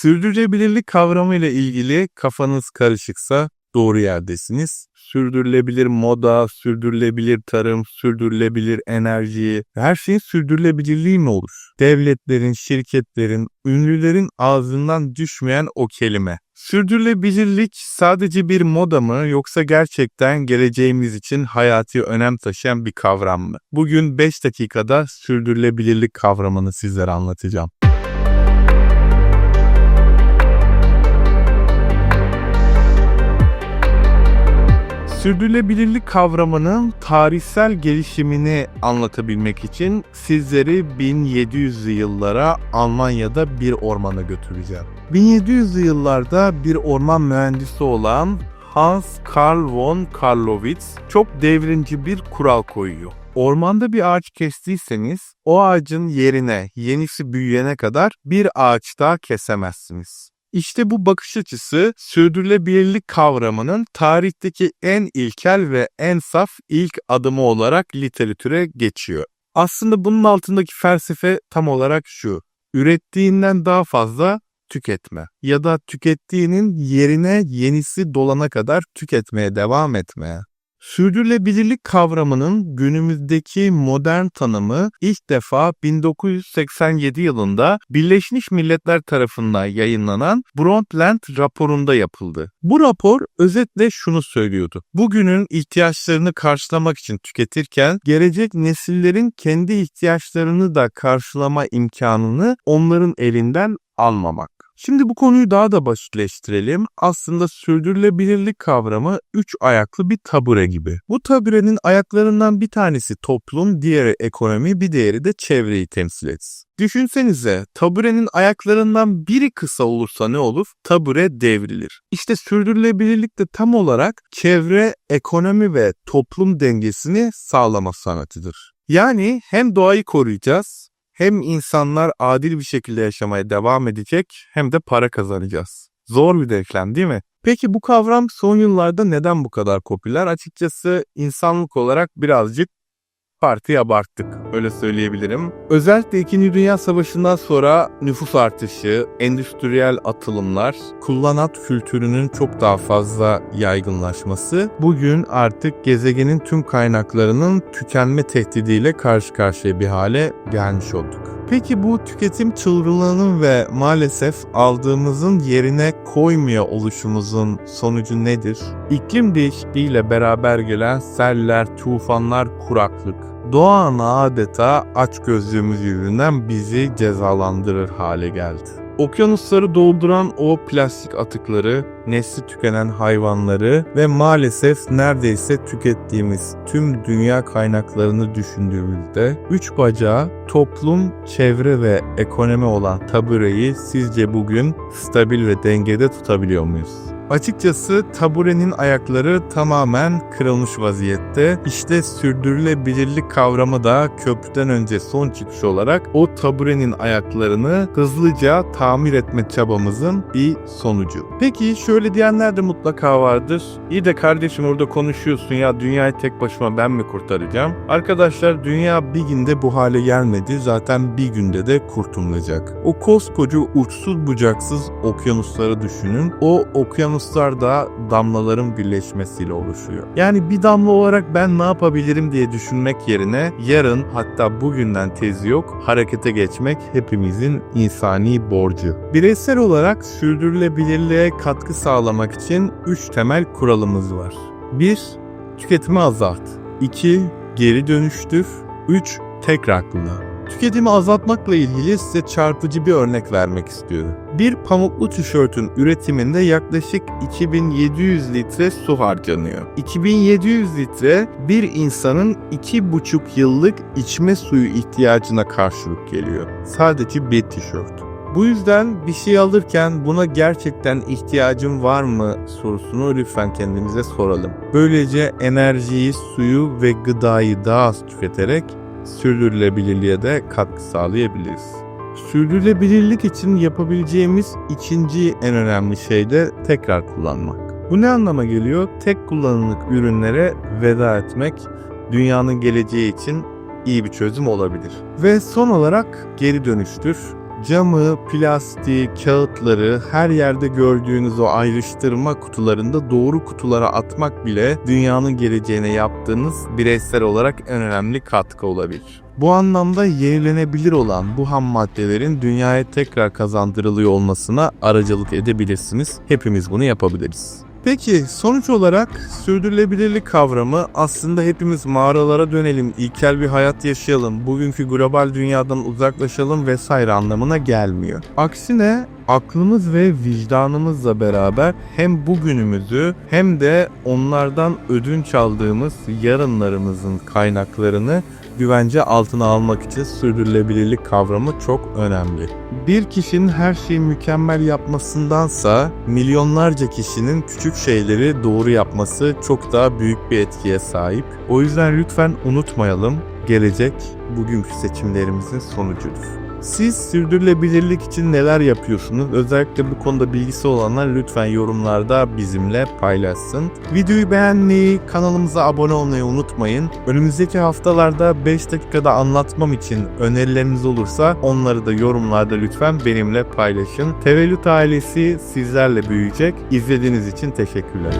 Sürdürülebilirlik kavramı ile ilgili kafanız karışıksa doğru yerdesiniz. Sürdürülebilir moda, sürdürülebilir tarım, sürdürülebilir enerji, her şeyin sürdürülebilirliği mi olur? Devletlerin, şirketlerin, ünlülerin ağzından düşmeyen o kelime. Sürdürülebilirlik sadece bir moda mı yoksa gerçekten geleceğimiz için hayati önem taşıyan bir kavram mı? Bugün 5 dakikada sürdürülebilirlik kavramını sizlere anlatacağım. Sürdürülebilirlik kavramının tarihsel gelişimini anlatabilmek için sizleri 1700'lü yıllara Almanya'da bir ormana götüreceğim. 1700'lü yıllarda bir orman mühendisi olan Hans Karl von Karlowitz çok devrimci bir kural koyuyor. Ormanda bir ağaç kestiyseniz o ağacın yerine yenisi büyüyene kadar bir ağaç daha kesemezsiniz. İşte bu bakış açısı sürdürülebilirlik kavramının tarihteki en ilkel ve en saf ilk adımı olarak literatüre geçiyor. Aslında bunun altındaki felsefe tam olarak şu. Ürettiğinden daha fazla tüketme ya da tükettiğinin yerine yenisi dolana kadar tüketmeye devam etmeye. Sürdürülebilirlik kavramının günümüzdeki modern tanımı ilk defa 1987 yılında Birleşmiş Milletler tarafından yayınlanan Brundtland raporunda yapıldı. Bu rapor özetle şunu söylüyordu. Bugünün ihtiyaçlarını karşılamak için tüketirken gelecek nesillerin kendi ihtiyaçlarını da karşılama imkanını onların elinden almamak. Şimdi bu konuyu daha da basitleştirelim. Aslında sürdürülebilirlik kavramı üç ayaklı bir tabure gibi. Bu taburenin ayaklarından bir tanesi toplum, diğeri ekonomi, bir diğeri de çevreyi temsil etsin. Düşünsenize taburenin ayaklarından biri kısa olursa ne olur? Tabure devrilir. İşte sürdürülebilirlik de tam olarak çevre, ekonomi ve toplum dengesini sağlama sanatıdır. Yani hem doğayı koruyacağız hem insanlar adil bir şekilde yaşamaya devam edecek hem de para kazanacağız. Zor bir denklem değil mi? Peki bu kavram son yıllarda neden bu kadar popüler? Açıkçası insanlık olarak birazcık partiyi abarttık öyle söyleyebilirim. Özellikle 2. Dünya Savaşı'ndan sonra nüfus artışı, endüstriyel atılımlar, kullanat kültürünün çok daha fazla yaygınlaşması bugün artık gezegenin tüm kaynaklarının tükenme tehdidiyle karşı karşıya bir hale gelmiş olduk. Peki bu tüketim çılgınlığının ve maalesef aldığımızın yerine koymuyor oluşumuzun sonucu nedir? İklim değişikliğiyle beraber gelen seller, tufanlar, kuraklık. Doğa ana adeta aç gözlüğümüz yüzünden bizi cezalandırır hale geldi. Okyanusları dolduran o plastik atıkları, nesli tükenen hayvanları ve maalesef neredeyse tükettiğimiz tüm dünya kaynaklarını düşündüğümüzde üç bacağı toplum, çevre ve ekonomi olan tabureyi sizce bugün stabil ve dengede tutabiliyor muyuz? Açıkçası taburenin ayakları tamamen kırılmış vaziyette. İşte sürdürülebilirlik kavramı da köprüden önce son çıkış olarak o taburenin ayaklarını hızlıca tamir etme çabamızın bir sonucu. Peki şöyle diyenler de mutlaka vardır. İyi de kardeşim orada konuşuyorsun ya dünyayı tek başıma ben mi kurtaracağım? Arkadaşlar dünya bir günde bu hale gelmedi. Zaten bir günde de kurtulacak. O koskoca uçsuz bucaksız okyanusları düşünün. O okyanus okyanuslar da damlaların birleşmesiyle oluşuyor. Yani bir damla olarak ben ne yapabilirim diye düşünmek yerine yarın hatta bugünden tezi yok harekete geçmek hepimizin insani borcu. Bireysel olarak sürdürülebilirliğe katkı sağlamak için 3 temel kuralımız var. 1. Tüketimi azalt. 2. Geri dönüştür. 3. Tekrar kullan. Tüketimi azaltmakla ilgili size çarpıcı bir örnek vermek istiyorum. Bir pamuklu tişörtün üretiminde yaklaşık 2700 litre su harcanıyor. 2700 litre bir insanın 2,5 yıllık içme suyu ihtiyacına karşılık geliyor. Sadece bir tişört. Bu yüzden bir şey alırken buna gerçekten ihtiyacım var mı sorusunu lütfen kendimize soralım. Böylece enerjiyi, suyu ve gıdayı daha az tüketerek sürdürülebilirliğe de katkı sağlayabiliriz. Sürdürülebilirlik için yapabileceğimiz ikinci en önemli şey de tekrar kullanmak. Bu ne anlama geliyor? Tek kullanımlık ürünlere veda etmek dünyanın geleceği için iyi bir çözüm olabilir. Ve son olarak geri dönüştür. Camı, plastik, kağıtları her yerde gördüğünüz o ayrıştırma kutularında doğru kutulara atmak bile dünyanın geleceğine yaptığınız bireysel olarak en önemli katkı olabilir. Bu anlamda yenilenebilir olan bu ham maddelerin dünyaya tekrar kazandırılıyor olmasına aracılık edebilirsiniz. Hepimiz bunu yapabiliriz. Peki sonuç olarak sürdürülebilirlik kavramı aslında hepimiz mağaralara dönelim, ilkel bir hayat yaşayalım, bugünkü global dünyadan uzaklaşalım vesaire anlamına gelmiyor. Aksine aklımız ve vicdanımızla beraber hem bugünümüzü hem de onlardan ödünç aldığımız yarınlarımızın kaynaklarını güvence altına almak için sürdürülebilirlik kavramı çok önemli. Bir kişinin her şeyi mükemmel yapmasındansa milyonlarca kişinin küçük şeyleri doğru yapması çok daha büyük bir etkiye sahip. O yüzden lütfen unutmayalım, gelecek bugünkü seçimlerimizin sonucudur. Siz sürdürülebilirlik için neler yapıyorsunuz? Özellikle bu konuda bilgisi olanlar lütfen yorumlarda bizimle paylaşsın. Videoyu beğenmeyi, kanalımıza abone olmayı unutmayın. Önümüzdeki haftalarda 5 dakikada anlatmam için önerileriniz olursa onları da yorumlarda lütfen benimle paylaşın. Tevellüt ailesi sizlerle büyüyecek. İzlediğiniz için teşekkürler.